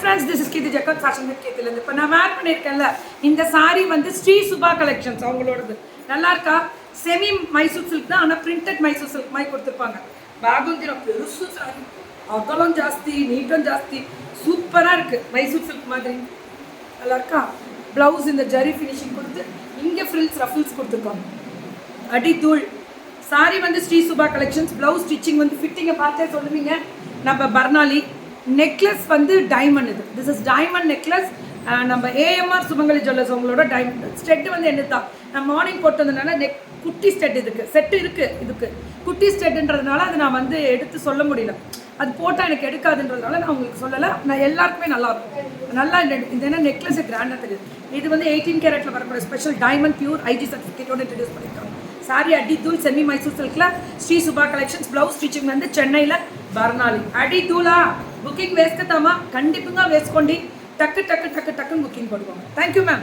Friends this is Geethi Jagath fashion with கீர்த்திலேருந்து இப்போ நான் வேர் பண்ணியிருக்கேன்ல. இந்த saree வந்து ஸ்ரீ சுபா கலெக்ஷன்ஸ் அவங்களோடது. நல்லா இருக்கா? செமி மைசூர் சில்க் தான் ஆனால் பிரிண்டட் மைசூர் சில்க் மாதிரி கொடுத்துருப்பாங்க. பேகும் பெருசு சாரி அகலம் ஜாஸ்தி நீட்டம் ஜாஸ்தி. சூப்பராக இருக்குது மைசூர் சில்க் மாதிரி. நல்லா இருக்கா? ப்ளவுஸ் இந்த ஜரி ஃபினிஷிங் கொடுத்து இங்கே ஃப்ரில்ஸ் ரஃபில்ஸ் கொடுத்துருக்காங்க. அடி தூள். சாரி வந்து Sri Subha collections blouse stitching வந்து ஃபிட்டிங்கை பார்த்தே சொல்லுவீங்க. நம்ம பர்னாலி நெக்லஸ் வந்து டைமண்ட் இது. திஸ் இஸ் டைமண்ட் நெக்லஸ் நம்ம ஏஎம்ஆர் சுமங்கலி ஜுவல்லர்ஸ் உங்களோட டைமண்ட் ஸ்டெட்டு வந்து என்ன தான் நான் மார்னிங் போட்டு வந்ததுனால நெக் குட்டி ஸ்டெட் இதுக்கு. செட்டு இருக்குது இதுக்கு. குட்டி ஸ்டெட்டுன்றதுனால அது நான் வந்து எடுத்து சொல்ல முடியல. அது போட்டால் எனக்கு எடுக்காதுன்றதுனால நான் உங்களுக்கு சொல்லலை. நான் எல்லாருக்குமே நல்லா இருக்கும் நல்லா இந்த இது என்ன நெக்லஸ் கிராண்டாக தெரியுது. இது வந்து எயிட்டீன் கேரட்டில் வரக்கூடிய ஸ்பெஷல் டைமண்ட் பியூர் ஐஜி சர்டிஃபிகேட்டோட இன்ட்ரடியூஸ் பண்ணியிருக்காங்க சாரி அடி தூள் semi Mysore சில்கில் Sri Subha collections blouse stitching வந்து சென்னையில் బర్ణాలి. అడి దూలా బుకింగ్ వేసుకుతామా? కండిపంగా వేసుకోండి. టక్ టక్ టక్ టక్ బుకింగ్ కొడుకోమా థ్యాంక్ యూ మ్యామ్